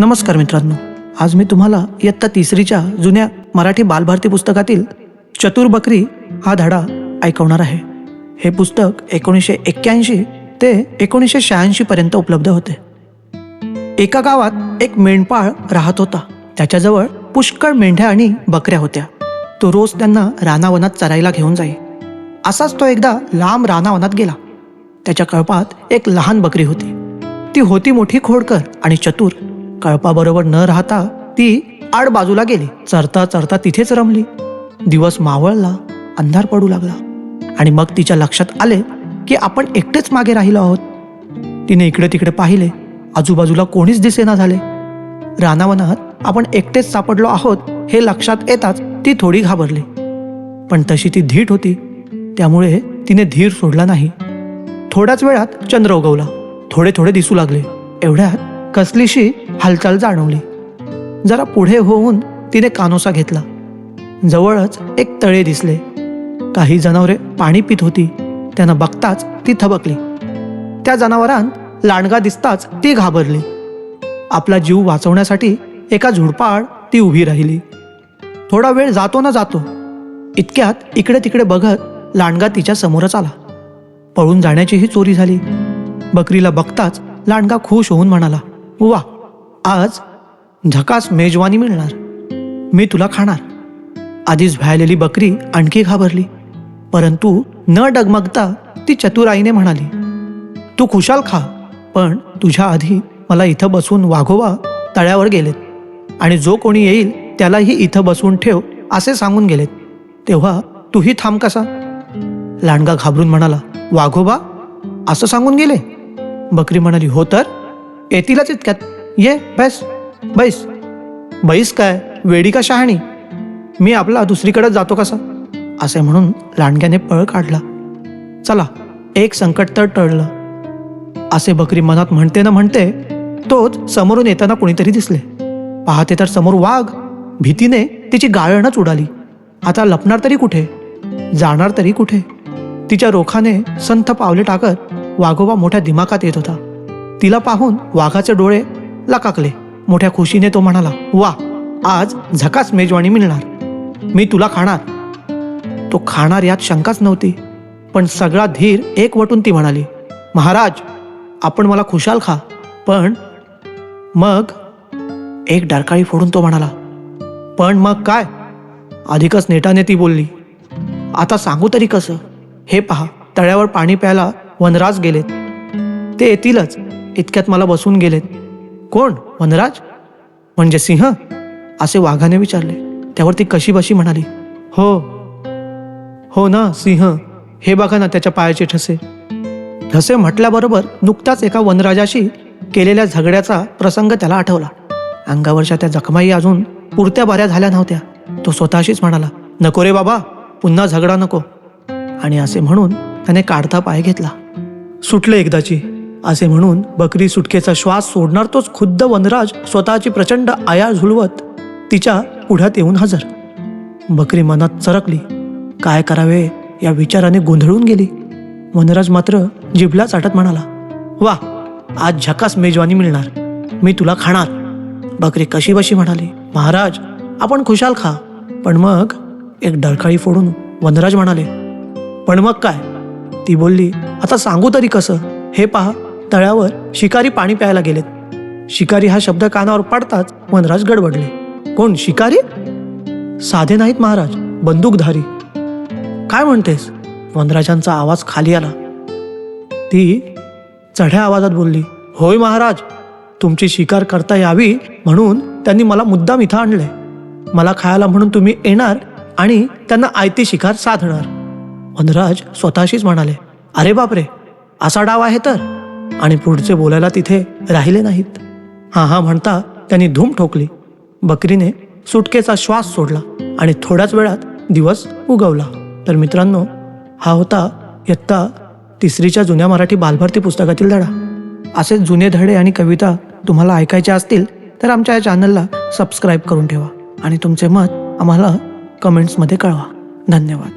नमस्कार मित्रांनो. आज मी तुम्हाला इयत्ता तिसरीच्या जुन्या मराठी बालभारती पुस्तकातील चतुर बकरी हा धडा ऐकवणार आहे. हे पुस्तक एकोणीसशे एक्क्याऐंशी ते एकोणीसशे शहाऐंशी पर्यंत उपलब्ध होते. एका गावात एक मेंढपाळ राहत होता. त्याच्याजवळ पुष्कळ मेंढ्या आणि बकऱ्या होत्या. तो रोज त्यांना रानावनात चरायला घेऊन जाई. असाच तो एकदा लांब रानावनात गेला. त्याच्या कळपात एक लहान बकरी होती. ती होती मोठी खोडकर आणि चतुर. कळपाबरोबर न राहता ती आड बाजूला गेली. चरता चरता तिथेच रमली. दिवस मावळला अंधार पडू लागला. आणि मग तिच्या लक्षात आले की आपण एकटेच मागे राहिलो आहोत. तिने इकडे तिकडे पाहिले. आजूबाजूला कोणीच दिसेना झाले. रानावनात आपण एकटेच सापडलो आहोत हे लक्षात येताच ती थोडी घाबरली. पण तशी ती धीट होती. त्यामुळे तिने धीर सोडला नाही. थोड्याच वेळात चंद्र उगवला. थोडे थोडे दिसू लागले. एवढ्यात कसलीशी हालचाल जाणवली. जरा पुढे होऊन तिने कानोसा घेतला. जवळच एक तळे दिसले. काही जनावरे पाणी पित होती. त्यांना बघताच ती थबकली. त्या जनावरांत लांडगा दिसताच ती घाबरली. आपला जीव वाचवण्यासाठी एका झुडपाआड ती उभी राहिली. थोडा वेळ जातो ना जातो. इतक्यात इकडे तिकडे बघत लांडगा तिच्या समोरच आला. पळून जाण्याचीही चोरी झाली. बकरीला बघताच लांडगा खुश होऊन म्हणाला वा आज झकास मेजवानी मिळणार. मी तुला खाणार. आधीच भ्यालेली बकरी आणखी घाबरली. परंतु न डगमगता ती चतुराईने म्हणाली तू खुशाल खा पण तुझ्या आधी मला इथं बसून वाघोबा तळ्यावर गेलेत. आणि जो कोणी येईल त्यालाही इथं बसवून ठेव असे सांगून गेलेत. तेव्हा तूही थांब कसा. लांडगा घाबरून म्हणाला वाघोबा असं सांगून गेले? बकरी म्हणाली हो तर. येतीलच इतक्यात. ये बैस बैस. बैस काय? वेडी का शहाणी? मी आपला दुसरीकडे जातो कसा? असे म्हणून लांडग्याने पळ काढला. चला एक संकट तर टळलं. असे बकरी मनात म्हणते ना म्हणते तोच समोरून येताना कोणीतरी दिसले. पाहते तर समोर वाघ भीतीने तिची गाळणच उडाली. आता लपणार तरी कुठे? जाणार तरी कुठे? तिच्या रोखाने संथ पावले टाकत वाघोबा मोठ्या दिमाखात येत होता. तिला पाहून वाघाचे डोळे लकाकले. मोठ्या खुशीने तो म्हणाला वा आज झकास मेजवानी मिळणार. मी तुला खाणार. तो खाणार यात शंकाच नव्हती पण सगळा धीर एकवटून ती म्हणाली महाराज आपण मला खुशाल खा. पण मग एक डरकाळी फोडून तो म्हणाला पण मग काय? अधिकच नेटाने ती बोलली आता सांगू तरी कसं? हे पहा तळ्यावर पाणी प्यायला वनराज गेलेत. ते येतीलच. इतक्यात मला बसून गेलेत. कोण? वनराज? म्हणजे सिंह? असे वाघाने विचारले. त्यावर ती कशी बशी म्हणाली हो. हो ना सिंह. हे बघा ना त्याच्या पायाचे ठसे. ठसे म्हटल्याबरोबर नुकताच एका वनराजाशी केलेल्या झगड्याचा प्रसंग त्याला आठवला. अंगावरच्या त्या जखमाई अजून पुरत्या बऱ्या झाल्या नव्हत्या. तो स्वतःशीच म्हणाला नको रे बाबा पुन्हा झगडा नको. आणि असे म्हणून त्याने काढता पाय घेतला. सुटले एकदाची. असे म्हणून बकरी सुटकेचा श्वास सोडणार तोच खुद्द वनराज स्वतःची प्रचंड आया झुलवत तिच्या पुढ्यात येऊन हजर. बकरी मनात चरकली. काय करावे या विचाराने गोंधळून गेली. वनराज मात्र जिभला चाटत म्हणाला वा आज झकास मेजवानी मिळणार. मी तुला खाणार. बकरी कशी बशी म्हणाली महाराज आपण खुशाल खा. पण मग एक डळकाळी फोडून वनराज म्हणाले पण मग काय? ती बोलली आता सांगू तरी कसं? हे पहा तळ्यावर शिकारी पाणी प्यायला गेलेत. शिकारी हा शब्द कानावर पडताच वनराज गडबडले. कोण शिकारी? साधे नाहीत महाराज बंदूकधारी. काय म्हणतेस? वनराजांचा आवाज खाली आला. ती चढ्या आवाजात बोलली होय महाराज तुमची शिकार करता यावी म्हणून त्यांनी मला मुद्दाम इथं आणलंय. मला खायला म्हणून तुम्ही येणार आणि त्यांना आयती शिकार साधणार. वनराज स्वतःशीच म्हणाले अरे बापरे असा डाव आहे तर? आणि पुढचे बोलायला तिथे राहिले नाहीत. हा हा म्हणता त्यांनी धूम ठोकली. बकरीने सुटकेचा श्वास सोडला आणि थोड्याच वेळात दिवस उगवला. तर मित्रांनो हा होता इयत्ता तिसरीच्या जुन्या मराठी बालभारती पुस्तकातील धडा. असेच जुने धडे आणि कविता तुम्हाला ऐकायच्या असतील तर आमच्या या चॅनलला सबस्क्राईब करून ठेवा आणि तुमचे मत आम्हाला कमेंट्समध्ये कळवा. धन्यवाद.